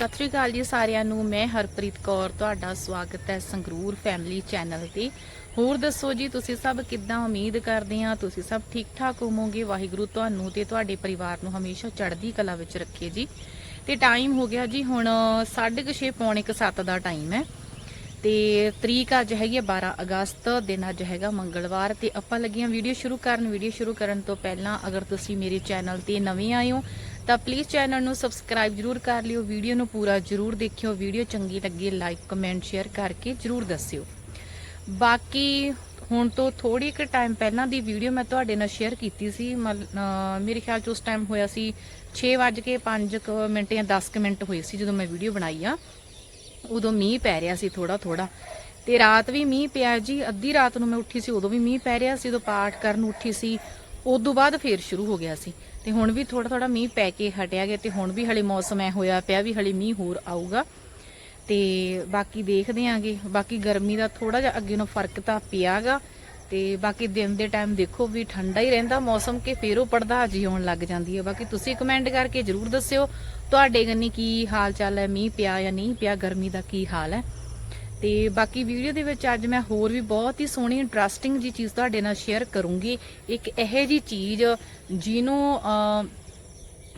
ਸਤਿ ਸ਼੍ਰੀ ਅਕਾਲ ਜੀ ਸਾਰਿਆਂ ਨੂੰ। ਮੈਂ ਹਰਪ੍ਰੀਤ ਕੌਰ, ਤੁਹਾਡਾ ਸਵਾਗਤ ਹੈ ਸੰਗਰੂਰ ਫੈਮਿਲੀ ਚੈਨਲ ਤੇ। ਹੋਰ ਦੱਸੋ ਜੀ, ਤੁਸੀਂ ਸਭ ਕਿੱਦਾਂ ਉਮੀਦ ਕਰਦੇ ਆ ਤੁਸੀਂ ਸਭ ਠੀਕ ਠਾਕ ਹੋਵੋਗੇ? ਵਾਹਿਗੁਰੂ ਤੁਹਾਨੂੰ ਤੇ ਤੁਹਾਡੇ ਪਰਿਵਾਰ ਨੂੰ ਹਮੇਸ਼ਾ ਚੜ੍ਹਦੀ ਕਲਾ ਵਿੱਚ ਰੱਖੇ ਜੀ। ਤੇ ਟਾਈਮ ਹੋ ਗਿਆ ਜੀ, ਹੁਣ 6:30 ਪੌਣੇ 7 ਦਾ ਟਾਈਮ ਹੈ। ਤੇ ਤਰੀਕ ਅੱਜ ਹੈਗੀ ਹੈ 12 ਅਗਸਤ, ਦਿਨ ਅੱਜ ਹੈਗਾ ਮੰਗਲਵਾਰ। ਤੇ ਆਪਾਂ ਲੱਗੀਆਂ ਵੀਡੀਓ ਸ਼ੁਰੂ ਕਰਨ। ਵੀਡੀਓ ਸ਼ੁਰੂ ਕਰਨ ਤੋਂ ਪਹਿਲਾਂ ਅਗਰ ਤੁਸੀਂ ਮੇਰੇ ਚੈਨਲ ਤੇ ਨਵੇਂ ਆਏ ਹੋ ਤਾਂ ਪਲੀਜ਼ ਚੈਨਲ ਨੂੰ ਸਬਸਕ੍ਰਾਈਬ ਜਰੂਰ ਕਰ ਲਿਓ ਵੀਡੀਓ ਨੂੰ ਪੂਰਾ ਜਰੂਰ ਦੇਖਿਓ ਵੀਡੀਓ ਚੰਗੀ ਲੱਗੇ ਲਾਈਕ ਕਮੈਂਟ ਸ਼ੇਅਰ ਕਰਕੇ ਜਰੂਰ ਦੱਸਿਓ। ਬਾਕੀ ਹੁਣ ਤੋਂ ਥੋੜੀ ਕੁ ਟਾਈਮ ਪਹਿਲਾਂ ਦੀ ਵੀਡੀਓ ਮੈਂ ਤੁਹਾਡੇ ਨਾਲ ਸ਼ੇਅਰ ਕੀਤੀ ਸੀ, ਮਲ- ਮੇਰੇ ਖਿਆਲ ਚ ਉਸ ਟਾਈਮ ਹੋਇਆ ਸੀ 6:05 ਮਿੰਟ ਜਾਂ 10 ਕੁ ਮਿੰਟ ਹੋਏ ਸੀ ਜਦੋਂ ਮੈਂ ਵੀਡੀਓ ਬਣਾਈ ਆ। ਉਦੋਂ ਮੀਂਹ ਪੈ ਰਿਹਾ ਸੀ ਥੋੜਾ ਥੋੜਾ ਤੇ ਰਾਤ ਵੀ ਮੀਂਹ ਪਿਆ ਜੀ, ਅੱਧੀ ਰਾਤ ਨੂੰ ਮੈਂ ਉੱਠੀ ਸੀ, ਉਦੋਂ ਵੀ ਮੀਂਹ ਪੈ ਰਿਹਾ ਸੀ, ਉਦੋਂ ਪਾਠ ਕਰਨ ਉੱਠੀ ਸੀ, ਉਦੋਂ ਬਾਅਦ ਫੇਰ ਸ਼ੁਰੂ ਹੋ ਗਿਆ ਸੀ। ਤੇ ਹੁਣ ਵੀ ਥੋੜਾ ਥੋੜਾ ਮੀਂਹ ਪੈ ਕੇ ਹਟਿਆ ਗਿਆ ਤੇ ਹੁਣ ਵੀ ਹਲੇ ਮੌਸਮ ਐ ਹੋਇਆ ਪਿਆ ਵੀ ਹਲੇ ਮੀਂਹ ਹੋਰ ਆਊਗਾ। ਤੇ ਬਾਕੀ ਦੇਖਦੇ ਆਂਗੇ, ਬਾਕੀ ਗਰਮੀ ਦਾ ਥੋੜਾ ਜਿਹਾ ਅੱਗੇ ਨੂੰ ਫ਼ਰਕ ਤਾਂ ਪਿਆਗਾ ਤੇ ਬਾਕੀ ਦਿਨ ਦੇ ਟਾਈਮ ਦੇਖੋ ਵੀ ਠੰਡਾ ਹੀ ਰਹਿੰਦਾ ਮੌਸਮ ਕਿ ਫੇਰ ਉਹ ਪੜਦਾ ਜੀ ਆਉਣ ਲੱਗ ਜਾਂਦੀ ਹੈ। ਬਾਕੀ ਤੁਸੀਂ ਕਮੈਂਟ ਕਰਕੇ ਜਰੂਰ ਦੱਸਿਓ, ਤੁਹਾਡੇ ਗੰਨੀ ਕੀ ਹਾਲ ਚਾਲ ਹੈ, ਮੀਂਹ ਪਿਆ ਜਾਂ ਨਹੀਂ ਪਿਆ, ਗਰਮੀ ਦਾ ਕੀ ਹਾਲ ਹੈ? ਤੇ ਬਾਕੀ ਵੀਡੀਓ ਦੇ ਵਿੱਚ ਅੱਜ ਮੈਂ ਹੋਰ ਵੀ ਬਹੁਤ ਹੀ ਸੋਹਣੀ ਇੰਟਰਸਟਿੰਗ ਜੀ ਚੀਜ਼ ਤੁਹਾਡੇ ਨਾਲ ਸ਼ੇਅਰ ਕਰੂੰਗੀ। ਇੱਕ ਇਹੋ ਜੀ ਚੀਜ਼ ਜਿਹਨੂੰ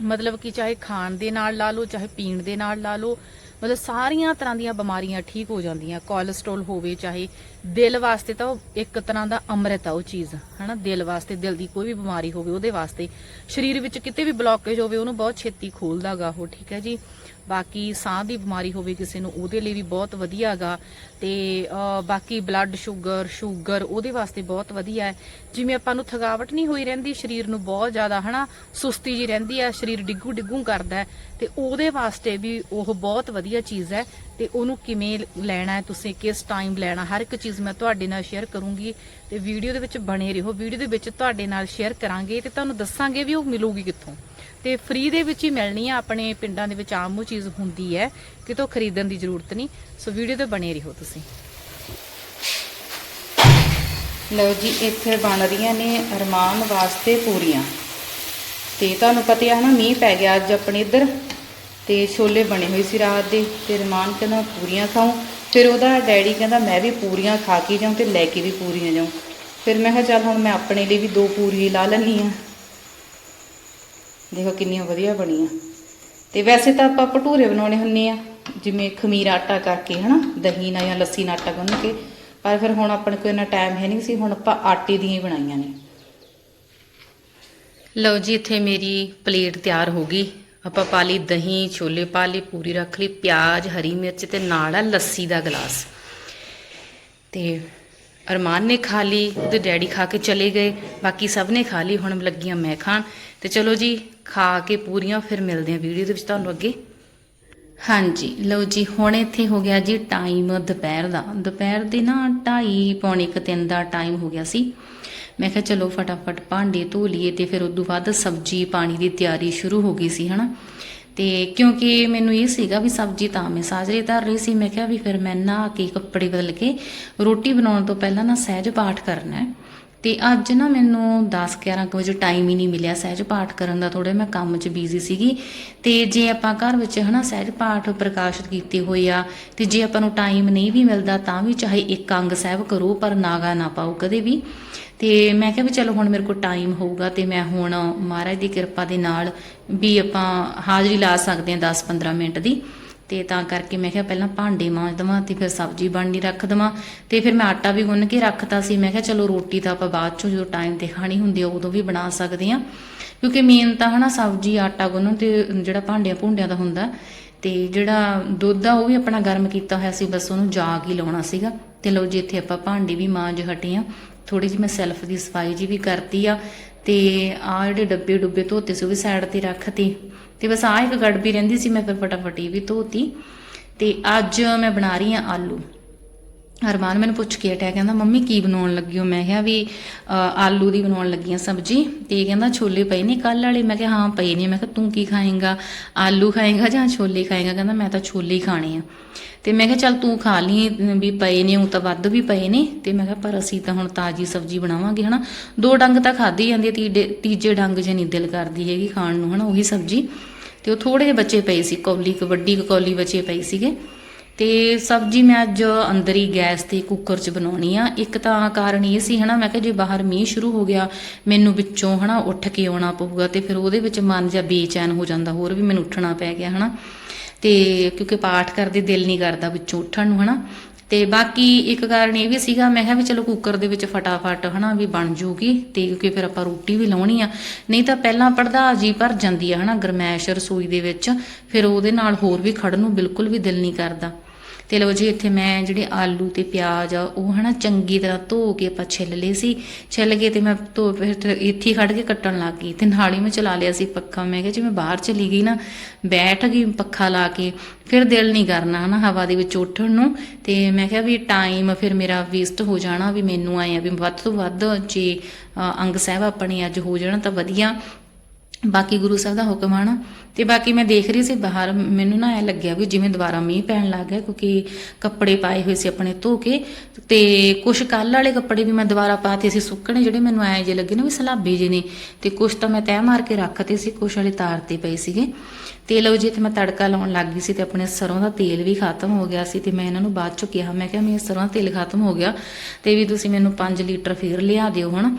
ਮਤਲਬ ਕਿ ਚਾਹੇ ਖਾਣ ਦੇ ਨਾਲ ਲਾ ਲਓ, ਚਾਹੇ ਪੀਣ ਦੇ ਨਾਲ ਲਾ ਲਓ, ਮਤਲਬ ਸਾਰੀਆਂ ਤਰ੍ਹਾਂ ਦੀਆਂ ਬਿਮਾਰੀਆਂ ਠੀਕ ਹੋ ਜਾਂਦੀਆਂ। ਕੋਲੇਸਟ੍ਰੋਲ ਹੋਵੇ, ਚਾਹੇ ਦਿਲ ਵਾਸਤੇ ਤਾਂ ਉਹ ਇੱਕ ਤਰ੍ਹਾਂ ਦਾ ਅੰਮ੍ਰਿਤ ਆ ਉਹ ਚੀਜ਼, ਹਨਾ? ਦਿਲ ਵਾਸਤੇ, ਦਿਲ ਦੀ ਕੋਈ ਵੀ ਬਿਮਾਰੀ ਹੋਵੇ ਉਹਦੇ ਵਾਸਤੇ। ਸਰੀਰ ਵਿੱਚ ਕਿਤੇ ਵੀ ਬਲੌਕੇਜ ਹੋਵੇ, ਉਹਨੂੰ ਬਹੁਤ ਛੇਤੀ ਖੋਲਦਾਗਾ ਉਹ, ਠੀਕ ਹੈ ਜੀ? ਬਾਕੀ ਸਾਹ ਦੀ ਬਿਮਾਰੀ ਹੋਵੇ ਕਿਸੇ ਨੂੰ ਉਹਦੇ ਲਈ ਵੀ ਬਹੁਤ ਵਧੀਆਗਾ ਤੇ ਅਹ, ਬਾਕੀ ਬਲੱਡ ਸ਼ੂਗਰ ਸ਼ੂਗਰ ਉਹਦੇ ਵਾਸਤੇ ਬਹੁਤ ਵਧੀਆ ਹੈ। ਜਿਵੇਂ ਆਪਾਂ ਨੂੰ ਥਕਾਵਟ ਨਹੀਂ ਹੋਈ ਰਹਿੰਦੀ ਸਰੀਰ ਨੂੰ ਬਹੁਤ ਜ਼ਿਆਦਾ ਹਨਾ ਸੁਸਤੀ ਜੀ ਰਹਿੰਦੀ ਹੈ ਸਰੀਰ ਡਿੱਗੂ ਡਿੱਗੂ ਕਰਦਾ ਹੈ। ਤੇ ਉਹਦੇ ਵਾਸਤੇ ਵੀ ਉਹ ਬਹੁਤ ਵਧੀਆ ਚੀਜ਼ ਹੈ। ਤੇ ਉਹਨੂੰ ਕਿਵੇਂ ਲੈਣਾ ਹੈ ਤੁਸੀਂ ਕਿਸ ਟਾਈਮ ਲੈਣਾ ਹਰ ਇੱਕ ਚੀਜ਼ ਮੈਂ ਤੁਹਾਡੇ ਨਾਲ ਸ਼ੇਅਰ ਕਰੂੰਗੀ। ਤੇ ਵੀਡੀਓ ਦੇ ਵਿੱਚ ਬਣੇ ਰਹੋ। ਵੀਡੀਓ ਦੇ ਵਿੱਚ ਤੁਹਾਡੇ ਨਾਲ ਸ਼ੇਅਰ ਕਰਾਂਗੇ ਤੇ ਤੁਹਾਨੂੰ ਦੱਸਾਂਗੇ ਵੀ ਉਹ ਮਿਲੂਗੀ ਕਿੱਥੋਂ। ਤੇ ਫ੍ਰੀ ਦੇ ਵਿੱਚ ਹੀ ਮਿਲਣੀ ਆ, ਆਪਣੇ ਪਿੰਡਾਂ ਦੇ ਵਿੱਚ ਆਮ ਉਹ ਚੀਜ਼ ਹੁੰਦੀ ਹੈ, ਕਿਤੋਂ ਖਰੀਦਣ ਦੀ ਜ਼ਰੂਰਤ ਨਹੀਂ। ਸੋ ਵੀਡੀਓ ਤੇ ਬਣੇ ਰਹੋ ਤੁਸੀਂ। ਲਓ ਜੀ, ਇੱਥੇ ਬਣ ਰਹੀਆਂ ਨੇ ਅਰਮਾਨ ਵਾਸਤੇ ਪੂਰੀਆਂ। ਤੇ ਤੁਹਾਨੂੰ ਪਤਾ ਹੈ ਨਾ ਮੀਂਹ ਪੈ ਗਿਆ ਅੱਜ ਆਪਣੇ ਇੱਧਰ, ਤੇ ਛੋਲੇ ਬਣੇ ਹੋਏ ਸੀ ਰਾਤ ਦੇ, ਤੇ ਰਮਾਨ ਕਹਿੰਦਾ ਪੂਰੀਆਂ ਖਾਉ ਫਿਰ ਉਹਦਾ ਡੈਡੀ ਕਹਿੰਦਾ, ਮੈਂ ਵੀ ਪੂਰੀਆਂ ਖਾ ਕੇ ਜਾਉਂ ਤੇ ਲੈ ਕੇ ਵੀ ਪੂਰੀਆਂ ਜਾਉਂ ਫਿਰ ਮੈਂ ਕਿਹਾ, ਚੱਲ ਹੁਣ ਮੈਂ ਆਪਣੇ ਲਈ ਵੀ ਦੋ ਪੂਰੀ ਲਾ ਲੈਣੀ ਆ ਦੇਖੋ ਕਿੰਨੀਆਂ ਵਧੀਆ ਬਣੀਆਂ। ਤੇ ਵੈਸੇ ਤਾਂ ਆਪਾਂ ਭਟੂਰੇ ਬਣਾਉਣੇ ਹੁੰਨੇ ਆ, ਜਿਵੇਂ ਖਮੀਰ ਆਟਾ ਕਰਕੇ, ਹਨਾ, ਦਹੀਂ ਨਾਲ ਜਾਂ ਲੱਸੀ ਨਾਲ ਆਟਾ ਗੁੰਨ ਕੇ। ਪਰ ਫਿਰ ਹੁਣ ਆਪਣੇ ਕੋਲ ਇੰਨਾ ਟਾਈਮ ਹੈ ਨਹੀਂ ਸੀ, ਹੁਣ ਆਪਾਂ ਆਟੇ ਦੀਆਂ ਹੀ ਬਣਾਈਆਂ ਨੇ। ਲਓ ਜੀ, ਇੱਥੇ ਮੇਰੀ ਪਲੇਟ ਤਿਆਰ ਹੋ ਗਈ। ਆਪਾਂ ਪਾ ਲਈ ਦਹੀਂ, ਛੋਲੇ ਪਾ ਲਈ ਪੂਰੀ ਰੱਖ ਲਈ, ਪਿਆਜ਼, ਹਰੀ ਮਿਰਚ ਤੇ ਨਾਲ ਆ ਲੱਸੀ ਦਾ ਗਲਾਸ। ਤੇ ਅਰਮਾਨ ਨੇ ਖਾ ਲਈ ਉਹਦੇ ਡੈਡੀ ਖਾ ਕੇ ਚਲੇ ਗਏ। ਬਾਕੀ ਸਭ ਨੇ ਖਾ ਲਈ, ਹੁਣ ਲੱਗੀਆਂ ਮੈਂ ਖਾਣ। ਤੇ ਚਲੋ ਜੀ, ਖਾ ਕੇ ਪੂਰੀਆਂ, ਫਿਰ ਮਿਲਦੇ ਆ ਵੀਡੀਓ ਦੇ ਵਿੱਚ ਤੁਹਾਨੂੰ ਅੱਗੇ। ਹਾਂਜੀ, ਲਓ ਜੀ, ਹੁਣ ਇੱਥੇ ਹੋ ਗਿਆ ਜੀ ਟਾਈਮ ਦੁਪਹਿਰ ਦਾ। ਦੁਪਹਿਰ ਦੇ ਨਾ 2:30 ਪੌਣੇ 1 ਦਾ ਟਾਈਮ ਹੋ ਗਿਆ ਸੀ। ਮੈਂ ਕਿਹਾ ਚਲੋ ਫਟਾਫਟ ਭਾਂਡੇ ਧੋ ਲਈਏ ਤੇ ਫਿਰ ਉਦੋਂ ਬਾਅਦ ਸਬਜ਼ੀ ਪਾਣੀ ਦੀ ਤਿਆਰੀ ਸ਼ੁਰੂ ਹੋ ਗਈ ਸੀ, ਹਨਾ। ਤੇ ਕਿਉਂਕਿ ਮੈਨੂੰ ਇਹ ਸੀਗਾ ਵੀ ਸਬਜ਼ੀ ਤਾਂ ਮੈਂ ਸਾਜਰੇ ਧਰ ਰਹੀ ਸੀ, ਮੈਂ ਕਿਹਾ ਵੀ ਫਿਰ ਮੈਂ ਨਹਾ ਕੇ ਕੱਪੜੇ ਬਦਲ ਕੇ ਰੋਟੀ ਬਣਾਉਣ ਤੋਂ ਪਹਿਲਾਂ ਨਾ ਸਹਿਜ ਪਾਠ ਕਰਨਾ ਹੈ। ਤੇ ਅੱਜ ਨਾ ਮੈਨੂੰ 10 11 ਕੁ ਵਜੇ ਟਾਈਮ ਹੀ ਨਹੀਂ ਮਿਲਿਆ ਸਹਿਜ ਪਾਠ ਕਰਨ ਦਾ ਥੋੜਾ ਮੈਂ ਕੰਮ 'ਚ ਬਿਜ਼ੀ ਸੀਗੀ। ਤੇ ਜੇ ਆਪਾਂ ਘਰ ਵਿੱਚ ਹਨਾ ਸਹਿਜ ਪਾਠ ਪ੍ਰਕਾਸ਼ਿਤ ਕੀਤੇ ਹੋਏ ਆ, ਤੇ ਜੇ ਆਪਾਂ ਨੂੰ ਟਾਈਮ ਨਹੀਂ ਵੀ ਮਿਲਦਾ ਤਾਂ ਵੀ ਚਾਹੇ ਇੱਕ ਅੰਗ ਸਾਹਿਬ ਕਰੋ, ਪਰ ਨਾਗਾ ਨਾ ਪਾਓ ਕਦੇ ਵੀ। ਤੇ ਮੈਂ ਕਿਹਾ ਵੀ ਚਲੋ ਹੁਣ ਮੇਰੇ ਕੋਲ ਟਾਈਮ ਹੋਊਗਾ ਤੇ ਮੈਂ ਹੁਣ ਮਹਾਰਾਜ ਦੀ ਕਿਰਪਾ ਦੇ ਨਾਲ ਵੀ ਆਪਾਂ ਹਾਜ਼ਰੀ ਲਾ ਸਕਦੇ ਹਾਂ 10-15 ਮਿੰਟ ਦੀ। ਤੇ ਤਾਂ ਕਰਕੇ ਮੈਂ ਕਿਹਾ ਪਹਿਲਾਂ ਭਾਂਡੇ ਮਾਂਜ ਦਵਾਂ ਤੇ ਫਿਰ ਸਬਜ਼ੀ ਬਣਨੀ ਰੱਖ ਦਵਾਂ ਤੇ ਫਿਰ ਮੈਂ ਆਟਾ ਵੀ ਗੁੰਨ ਕੇ ਰੱਖਤਾ ਸੀ। ਮੈਂ ਕਿਹਾ ਚਲੋ ਰੋਟੀ ਤਾਂ ਆਪਾਂ ਬਾਅਦ ਚੋਂ ਜਦੋਂ ਟਾਈਮ ਤੇ ਖਾਣੀ ਹੁੰਦੀ ਆ, ਉਦੋਂ ਵੀ ਬਣਾ ਸਕਦੇ ਆ। ਕਿਉਂਕਿ ਮੇਨ ਤਾਂ ਹਨਾ ਸਬਜ਼ੀ, ਆਟਾ ਗੁੰਨਣ ਤੇ ਜਿਹੜਾ ਭਾਂਡਿਆਂ ਭੁੰਡਿਆਂ ਦਾ ਹੁੰਦਾ ਤੇ ਜਿਹੜਾ ਦੁੱਧ ਆ, ਉਹ ਵੀ ਆਪਣਾ ਗਰਮ ਕੀਤਾ ਹੋਇਆ ਸੀ, ਬਸ ਉਹਨੂੰ ਜਾਗ ਹੀ ਲਾਉਣਾ ਸੀਗਾ। ਤੇ ਲਓ ਜੀ ਇੱਥੇ ਆਪਾਂ ਭਾਂਡੇ ਵੀ ਮਾਂਜ ਹਟੇ ਆ। ਥੋੜੀ ਜਿਹੀ ਮੈਂ ਸੈਲਫ ਦੀ ਸਫ਼ਾਈ ਜੀ ਵੀ ਕਰਤੀ ਆ ਤੇ ਆ ਜਿਹੜੇ ਡੱਬੇ ਡੁੱਬੇ ਧੋਤੇ ਸੀ ਉਹ ਵੀ ਸਾਈਡ ਤੇ ਰੱਖਤੇ ਤੇ। ਬਸ ਆ ਇੱਕ ਗੜਬੀ ਰਹਿੰਦੀ ਸੀ, ਮੈਂ ਫਿਰ ਫਟਾਫਟ ਇਹ ਵੀ ਧੋਤੀ। ਤੇ ਅੱਜ ਮੈਂ ਬਣਾ ਰਹੀ ਆ ਆਲੂ। ਹਰਮਾਨ ਮੈਨੂੰ ਪੁੱਛ ਕੇ ਹਟਿਆ, ਕਹਿੰਦਾ, ਮੰਮੀ, ਕੀ ਬਣਾਉਣ ਲੱਗੀ ਹੋ? ਮੈਂ ਕਿਹਾ ਵੀ ਆਲੂ ਦੀ ਬਣਾਉਣ ਲੱਗੀ ਆ ਸਬਜੀ। ਤੇ ਕਹਿੰਦਾ, ਛੋਲੇ ਪਏ ਨੇ ਕੱਲ ਵਾਲੇ। ਮੈਂ ਕਿਹਾ, ਹਾਂ, ਪਏ ਨੇ। ਮੈਂ ਕਿਹਾ, ਤੂੰ ਕੀ ਖਾਏਂਗਾ? ਆਲੂ ਖਾਏਂਗਾ ਜਾਂ ਛੋਲੇ ਖਾਏਂਗਾ? ਕਹਿੰਦਾ, ਮੈਂ ਤਾਂ ਛੋਲੇ ਹੀ ਖਾਣੇ ਆ। ਤੇ ਮੈਂ ਕਿਹਾ ਚੱਲ ਤੂੰ ਖਾ ਲਈ ਵੀ ਪਏ ਨੇ ਉਹ ਤਾਂ ਵੱਧ ਵੀ ਪਏ ਨੇ। ਤੇ ਮੈਂ ਕਿਹਾ ਪਰ ਅਸੀਂ ਤਾਂ ਹੁਣ ਤਾਜੀ ਸਬਜੀ ਬਣਾਵਾਂਗੇ, ਹਨਾ। ਦੋ ਡੰਗ ਤਾਂ ਖਾਧੀ ਜਾਂਦੀ ਹੈ ਤੀਜੇ ਡੰਗ ਜੇ ਨਹੀਂ ਦਿਲ ਕਰਦੀ ਹੈਗੀ ਖਾਣ ਨੂੰ, ਹਨਾ, ਉਹੀ ਸਬਜੀ। ਤੇ ਉਹ ਥੋੜੇ ਜਿਹੇ ਬਚੇ ਪਏ ਸੀ, ਕੌਲੀ ਕੁ ਵੱਡੀ ਕੌਲੀ ਬਚੇ ਪਏ ਸੀਗੇ। ਤੇ ਸਬਜ਼ੀ ਮੈਂ ਅੱਜ ਅੰਦਰ ਹੀ ਗੈਸ ਤੇ ਕੁੱਕਰ 'ਚ ਬਣਾਉਣੀ ਆ। ਇੱਕ ਤਾਂ ਕਾਰਨ ਇਹ ਸੀ, ਹਨਾ, ਮੈਂ ਕਿਹਾ ਜੇ ਬਾਹਰ ਮੀਂਹ ਸ਼ੁਰੂ ਹੋ ਗਿਆ, ਮੈਨੂੰ ਵਿੱਚੋਂ, ਹਨਾ, ਉੱਠ ਕੇ ਆਉਣਾ ਪਊਗਾ ਤੇ ਫਿਰ ਉਹਦੇ ਵਿੱਚ ਮਨ ਜਾਂ ਬੇਚੈਨ ਹੋ ਜਾਂਦਾ, ਹੋਰ ਵੀ ਮੈਨੂੰ ਉੱਠਣਾ ਪੈ ਗਿਆ, ਹਨਾ। ਤੇ ਕਿਉਂਕਿ ਪਾਠ ਕਰਦੇ ਦਿਲ ਨਹੀਂ ਕਰਦਾ ਵਿੱਚੋਂ ਉੱਠਣ ਨੂੰ, ਹਨਾ? ਤੇ ਬਾਕੀ ਇੱਕ ਕਾਰਨ ਇਹ ਵੀ ਸੀਗਾ, ਮੈਂ ਕਿਹਾ ਵੀ ਚਲੋ ਕੁੱਕਰ ਦੇ ਵਿੱਚ ਫਟਾਫਟ, ਹਨਾ, ਵੀ ਬਣ ਜੂਗੀ ਤੇ ਕਿਉਂਕਿ ਫਿਰ ਆਪਾਂ ਰੋਟੀ ਵੀ ਲਾਉਣੀ ਆ। ਨਹੀਂ ਤਾਂ ਪਹਿਲਾਂ ਪੜਦਾ ਜੀ ਭਰ ਜਾਂਦੀ ਆ, ਹਨਾ, ਗਰਮੈਸ਼ ਰਸੋਈ ਦੇ ਵਿੱਚ, ਫਿਰ ਉਹਦੇ ਨਾਲ ਹੋਰ ਵੀ ਖੜਨ ਨੂੰ ਬਿਲਕੁਲ ਵੀ ਦਿਲ ਨਹੀਂ ਕਰਦਾ। ਤੇ ਲਓ ਜੀ, ਇੱਥੇ ਮੈਂ ਜਿਹੜੇ ਆਲੂ ਤੇ ਪਿਆਜ਼ ਆ, ਉਹ ਹਨਾ ਚੰਗੀ ਤਰ੍ਹਾਂ ਧੋ ਕੇ ਆਪਾਂ ਛਿੱਲ ਲਏ ਸੀ। ਛਿੱਲ ਕੇ ਤੇ ਮੈਂ ਧੋ ਫਿਰ ਇੱਥੇ ਹੀ ਖੜ ਕੇ ਕੱਟਣ ਲੱਗ ਗਈ ਤੇ ਨਾਲ ਹੀ ਮੈਂ ਚਲਾ ਲਿਆ ਸੀ ਪੱਖਾ। ਮੈਂ ਕਿਹਾ ਜੇ ਮੈਂ ਬਾਹਰ ਚਲੀ ਗਈ ਨਾ, ਬੈਠ ਗਈ ਪੱਖਾ ਲਾ ਕੇ, ਫਿਰ ਦਿਲ ਨਹੀਂ ਕਰਨਾ ਹਨਾ ਹਵਾ ਦੇ ਵਿੱਚ ਉੱਠਣ ਨੂੰ। ਤੇ ਮੈਂ ਕਿਹਾ ਵੀ ਟਾਈਮ ਫਿਰ ਮੇਰਾ ਵੇਸਟ ਹੋ ਜਾਣਾ, ਵੀ ਮੈਨੂੰ ਆਏ ਆ ਵੀ ਵੱਧ ਤੋਂ ਵੱਧ ਜੇ ਅੰਗ ਸਾਹਿਬ ਆਪਣੇ ਅੱਜ ਹੋ ਜਾਣ ਤਾਂ ਵਧੀਆ। ਬਾਕੀ ਗੁਰੂ ਸਾਹਿਬ ਦਾ ਹੁਕਮ ਆ ਨਾ ਤੇ ਬਾਕੀ ਮੈਂ ਦੇਖ ਰਹੀ ਸੀ ਬਾਹਰ, ਮੈਨੂੰ ਨਾ ਐ ਲੱਗਿਆ ਵੀ ਜਿਵੇਂ ਦੁਬਾਰਾ ਮੀਂਹ ਪੈਣ ਲੱਗ ਗਿਆ ਕਿਉਂਕਿ ਕੱਪੜੇ ਪਾਏ ਹੋਏ ਸੀ ਆਪਣੇ ਧੋ ਕੇ। ਤੇ ਕੁਝ ਕੱਲ ਵਾਲੇ ਕੱਪੜੇ ਵੀ ਮੈਂ ਦੁਬਾਰਾ ਪਾਤੇ ਸੀ, ਸੁੱਕਣੇ ਜਿਹੜੇ ਮੈਨੂੰ ਐ ਜੇ ਲੱਗੇ ਨਾ ਵੀ ਸਲਾਬੇ ਜੇ ਨੇ। ਤੇ ਕੁਝ ਤਾਂ ਮੈਂ ਤੈਅ ਮਾਰ ਕੇ ਰੱਖਤੇ ਸੀ ਕੁਝ ਵਾਲੇ ਤਾਰ ਤੇ ਪਏ ਸੀਗੇ। ਤੇ ਲਓ ਜੀ ਤੇ ਮੈਂ ਤੜਕਾ ਲਾਉਣ ਲੱਗ ਗਈ ਸੀ ਤੇ ਆਪਣੇ ਸਰੋਂ ਦਾ ਤੇਲ ਵੀ ਖਤਮ ਹੋ ਗਿਆ ਸੀ ਤੇ ਮੈਂ ਇਹਨਾਂ ਨੂੰ ਬਾਅਦ ਚੋਂ ਕਿਹਾ, ਮੈਂ ਕਿਹਾ ਮੇਰੇ ਸਰੋਂ ਦਾ ਤੇਲ ਖਤਮ ਹੋ ਗਿਆ ਤੇ ਵੀ ਤੁਸੀਂ ਮੈਨੂੰ 5 ਲੀਟਰ ਫੇਰ ਲਿਆ ਦਿਓ ਹਣ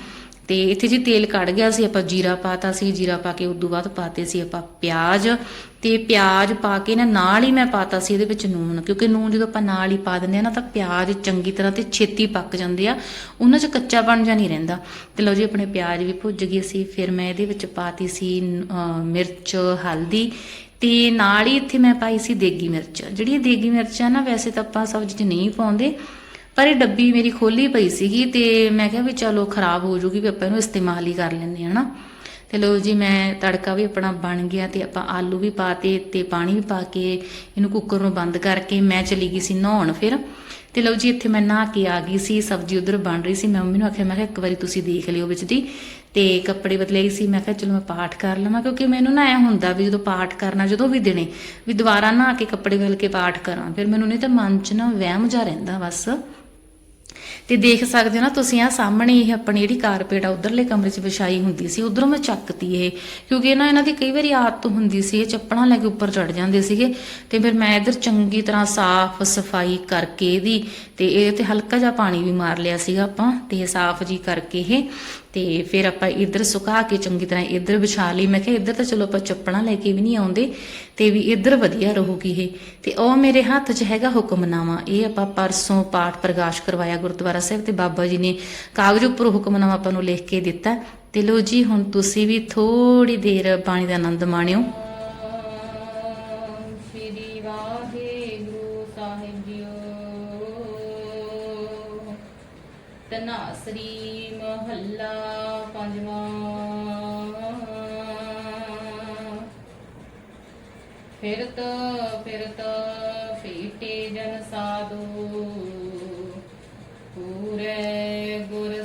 ਤੇ ਇੱਥੇ ਜੀ ਤੇਲ ਕੱਢ ਗਿਆ ਸੀ, ਆਪਾਂ ਜੀਰਾ ਪਾਤਾ ਸੀ, ਜੀਰਾ ਪਾ ਕੇ ਉਦੋਂ ਬਾਅਦ ਪਾਤੇ ਸੀ ਆਪਾਂ ਪਿਆਜ਼। ਤੇ ਪਿਆਜ਼ ਪਾ ਕੇ ਨਾ ਨਾਲ ਹੀ ਮੈਂ ਪਾਤਾ ਸੀ, ਇਹਦੇ ਵਿੱਚ ਨੂਨ ਕਿਉਂਕਿ ਨੂਨ ਜਦੋਂ ਆਪਾਂ ਨਾਲ ਹੀ ਪਾ ਦਿੰਦੇ ਆ ਨਾ, ਤਾਂ ਪਿਆਜ਼ ਚੰਗੀ ਤਰ੍ਹਾਂ ਤੇ ਛੇਤੀ ਪੱਕ ਜਾਂਦੇ ਆ। ਉਹਨਾਂ 'ਚ ਕੱਚਾ ਬਣ ਜਾ ਨਹੀਂ ਰਹਿੰਦਾ। ਤੇ ਲਓ ਜੀ, ਆਪਣੇ ਪਿਆਜ਼ ਵੀ ਭੁੱਜ ਗਏ ਸੀ, ਫਿਰ ਮੈਂ ਇਹਦੇ ਵਿੱਚ ਪਾਤੀ ਸੀ ਮਿਰਚ, ਹਲਦੀ। ਤੇ ਨਾਲ ਹੀ ਇੱਥੇ ਮੈਂ ਪਾਈ ਸੀ ਦੇਗੀ ਮਿਰਚ। ਜਿਹੜੀ ਦੇਗੀ ਮਿਰਚ ਆ ਨਾ, ਵੈਸੇ ਤਾਂ ਆਪਾਂ ਸਬਜ਼ੀ 'ਚ ਨਹੀਂ ਪਾਉਂਦੇ ਪਰ ਇਹ ਡੱਬੀ ਮੇਰੀ ਖੋਲੀ ਪਈ ਸੀਗੀ ਤੇ ਮੈਂ ਕਿਹਾ ਵੀ ਚਲੋ ਖਰਾਬ ਹੋ ਜੂਗੀ ਵੀ ਆਪਾਂ ਇਹਨੂੰ ਇਸਤੇਮਾਲ ਹੀ ਕਰ ਲੈਂਦੇ ਹਾਂ, ਹਨਾ। ਤੇ ਲੋ ਜੀ, ਮੈਂ ਤੜਕਾ ਵੀ ਆਪਣਾ ਬਣ ਗਿਆ ਤੇ ਆਪਾਂ ਆਲੂ ਵੀ ਪਾਤੇ ਤੇ ਪਾਣੀ ਵੀ ਪਾ ਕੇ ਇਹਨੂੰ ਕੁੱਕਰ ਨੂੰ ਬੰਦ ਕਰਕੇ ਮੈਂ ਚਲੀ ਗਈ ਸੀ ਨਹਾਉਣ ਫਿਰ। ਤੇ ਲਓ ਜੀ, ਇੱਥੇ ਮੈਂ ਨਹਾ ਕੇ ਆ ਗਈ ਸੀ, ਸਬਜ਼ੀ ਉਧਰ ਬਣ ਰਹੀ ਸੀ। ਮੈਂ ਮੰਮੀ ਨੂੰ ਆਖਿਆ, ਮੈਂ ਕਿਹਾ ਇੱਕ ਵਾਰੀ ਤੁਸੀਂ ਦੇਖ ਲਿਓ ਵਿੱਚ ਦੀ। ਤੇ ਕੱਪੜੇ ਬਦਲੇ ਹੀ ਸੀ, ਮੈਂ ਕਿਹਾ ਚਲੋ ਮੈਂ ਪਾਠ ਕਰ ਲਵਾਂ, ਕਿਉਂਕਿ ਮੈਨੂੰ ਨਾ ਐ ਹੁੰਦਾ ਵੀ ਜਦੋਂ ਪਾਠ ਕਰਨਾ ਜਦੋਂ ਵੀ ਦਿਨੇ ਵੀ ਦੁਬਾਰਾ ਨਹਾ ਕੇ ਕੱਪੜੇ ਬਦਲ ਕੇ ਪਾਠ ਕਰਾਂ। ਫਿਰ ਮੈਨੂੰ ਨਹੀਂ ਤਾਂ ਮਨ 'ਚ ਨਾ ਵਹਿਮ ਜਾ ਰਹਿੰਦਾ ਬਸ। ਤੇ ਦੇਖ ਸਕਦੇ ਹੋ ਨਾ ਤੁਸੀਂ ਆ ਸਾਹਮਣੇ ਇਹ ਆਪਣੀ ਜਿਹੜੀ ਕਾਰਪੇਟ ਆ, ਉਧਰਲੇ ਕਮਰੇ 'ਚ ਵਿਛਾਈ ਹੁੰਦੀ ਸੀ, ਉਧਰੋਂ ਮੈਂ ਚੱਕਤੀ ਇਹ, ਕਿਉਂਕਿ ਨਾ ਇਹਨਾਂ ਦੀ ਕਈ ਵਾਰੀ ਆਦਤ ਹੁੰਦੀ ਸੀ, ਇਹ ਚੱਪਲਾਂ ਲੈ ਕੇ ਉੱਪਰ ਚੜ ਜਾਂਦੇ ਸੀਗੇ, ਤੇ ਫਿਰ ਮੈਂ ਇਧਰ ਚੰਗੀ ਤਰ੍ਹਾਂ ਸਾਫ਼ ਸਫ਼ਾਈ ਕਰਕੇ ਇਹਦੀ, ਤੇ ਇਹਦੇ ਤੇ ਹਲਕਾ ਜਿਹਾ ਪਾਣੀ ਵੀ ਮਾਰ ਲਿਆ ਸੀਗਾ ਆਪਾਂ, ਤੇ ਇਹ ਸਾਫ਼ ਜੀ ਕਰਕੇ ਇਹ ਤੇ ਫਿਰ ਆਪਾਂ ਇੱਧਰ ਸੁਕਾ ਕੇ ਚੰਗੀ ਤਰ੍ਹਾਂ ਇੱਧਰ ਵਿਛਾ ਲਈ। ਮੈਂ ਕਿਹਾ, ਇੱਧਰ ਤਾਂ ਚਲੋ ਆਪਾਂ ਚੱਪਲਾਂ ਲੈ ਕੇ ਵੀ ਨਹੀਂ ਆਉਂਦੇ, ਤੇ ਵੀ ਇੱਧਰ ਵਧੀਆ ਰਹੂਗੀ ਇਹ। ਤੇ ਉਹ ਮੇਰੇ ਹੱਥ 'ਚ ਹੈਗਾ ਹੁਕਮਨਾਮਾ ਇਹ ਆਪਾਂ ਪਰਸੋਂ ਪਾਠ ਪ੍ਰਕਾਸ਼ ਕਰਵਾਇਆ ਗੁਰਦੁਆਰਾ ਸਾਹਿਬ ਤੇ ਬਾਬਾ ਜੀ ਨੇ ਕਾਗਜ਼ ਉੱਪਰ ਹੁਕਮਨਾਮਾ ਆਪਾਂ ਨੂੰ ਲਿਖ ਕੇ ਦਿੱਤਾ। ਤੇ ਲੋ ਜੀ, ਹੁਣ ਤੁਸੀਂ ਵੀ ਥੋੜੀ ਦੇਰ ਬਾਣੀ ਦਾ ਆਨੰਦ ਮਾਣਿਓ। ਤਨਾਸਰੀ ਮਹੱਲਾ ਪੰਜਵਾਂ। ਫਿਰਤ ਫਿਰਤ ਫੀਟੇ ਜਨ ਸਾਧੂ। ਪੂਰੇ ਗੁਰ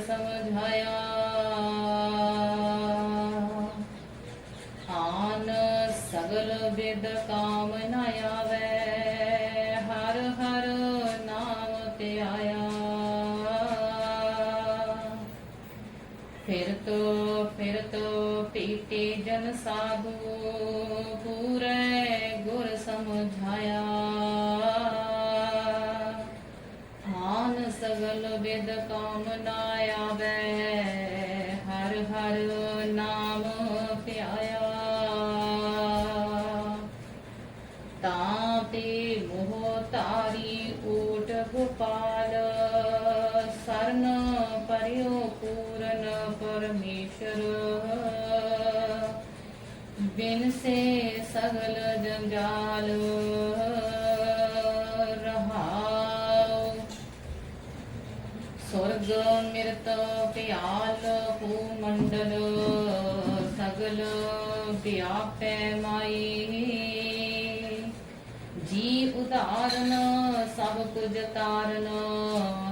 ਬਿਨ ਸਗਲ ਜੰਜਾਲ ਰਹਾਉ। ਸੁਰਗ ਮਿਰਤ ਪਿਆਲ ਹੂ ਮੰਡਲ, ਸਗਲ ਵਿਆਪੈ ਮਾਈ। ਜੀ ਉਧਾਰਨ ਸਭ ਕੁਝ ਤਾਰਨ,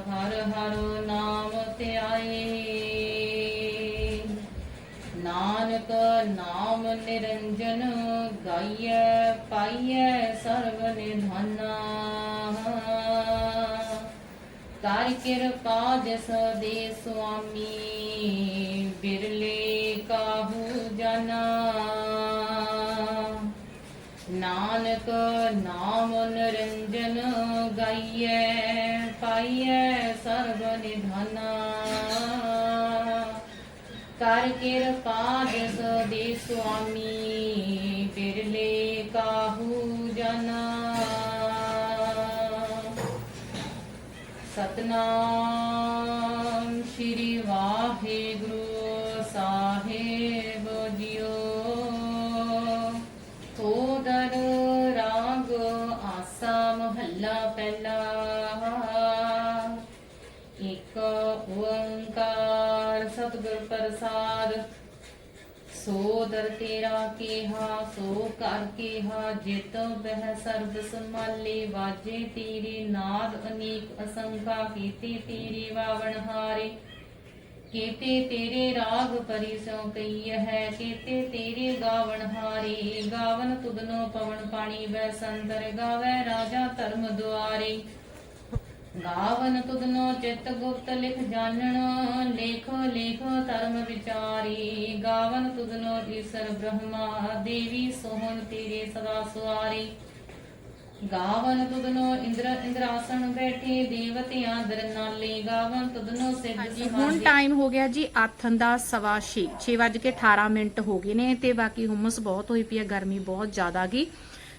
ਹਰ ਹਰ ਨਾਮ ਧਿਆਏ ਨਾਮ ਨਿਰੰਜਨ ਗਾਈਐ, ਪਾਈਐ ਸਰਬ ਨਿਧਾਨਾ। ਕਰ ਕਿਰਪਾ ਜਸ ਦੇ ਸੁਆਮੀ, ਬਿਰਲੇ ਕਾਹੂ ਜਨਾ। ਨਾਮ ਨਿਰੰਜਨ ਗਾਈਐ, ਪਾਈਐ ਸਰਬ ਨਿਧਾਨਾ। ਕਰ ਕਿਰਪਾ ਜਿਸ ਦੇ ਸੁਆਮੀ, ਬਿਰਲੇ ਕਾਹੂ ਜਨਾ। ਸਤਨਾਮ ਸ਼੍ਰੀ ਵਾਹਿਗੁਰੂ ਸਾਹਿਬ ਜੀਓ। ਤੋਦਰ ਰਾਗ ਆਸਾ ਮਹੱਲਾ ਪਹਿਲਾ। ਪ੍ਰਸਾਦ ਸੋ ਦਰ ਤੇਰਾ ਕੀਹਾ, ਸੋ ਕਰ ਕੀਹਾ, ਜਿਤ ਬਹਿ ਸਰਬ ਸੰਭਾਲੇ, ਵਾਜੇ ਤੇਰੇ, ਨਾਦ ਅਨੇਕ ਅਸੰਖਾ, ਕੀਤੇ ਤੇਰੇ ਵਾਵਣ ਹਾਰੇ। ਕੀਤੇ ਤੇਰੇ ਰਾਗ ਪਰਿਸੋਂ ਕਈ ਹੈ, ਕੀਤੇ ਤੇਰੇ ਗਾਵਣ ਹਾਰੇ। ਗਾਵਨ ਤੁਧਨੋ ਪਵਨ ਪਾਣੀ, ਵੈ ਸੰਦਰ ਗਾਵੇ ਰਾਜਾ ਧਰਮ ਦੁਆਰੇ। ਗਾਵਨ ਤੁਧਨੋ ਚਿਤ ਗੁਪਤ ਲਿਖ ਜਾਣਨ ਲੇਖ ਲੇਖ ਧਰਮ ਵਿਚਾਰੀ। ਗਾਵਨ ਤੁਧਨੋ ਈਸਰ ਬ੍ਰਹਮਾ ਦੇਵੀ ਸੋਹਣ ਤੇਰੇ ਸਦਾ ਸੁਆਰੀ। ਗਾਵਨ ਤੁਧਨੋ ਇੰਦਰ ਇੰਦਰਾਸਣ ਬੈਠੇ ਦੇਵਤਿਆਂ ਦਰ ਨਾਲੇ। ਗਾਵਨ ਤੁਧਨੋ ਸਿੱਧ ਹਾਂਜੀ ਹੁਣ ਟਾਈਮ ਹੋ ਗਿਆ ਜੀ ਆਥਨ ਦਾ ਸਵਾ 6 6:18 ਮਿੰਟ ਹੋ ਗਏ ਨੇ ਤੇ ਬਾਕੀ ਹੁਮਸ ਬਹੁਤ ਹੋਈ ਪਈ ਹੈ ਗਰਮੀ ਬਹੁਤ ਜ਼ਿਆਦਾ ਗਈ।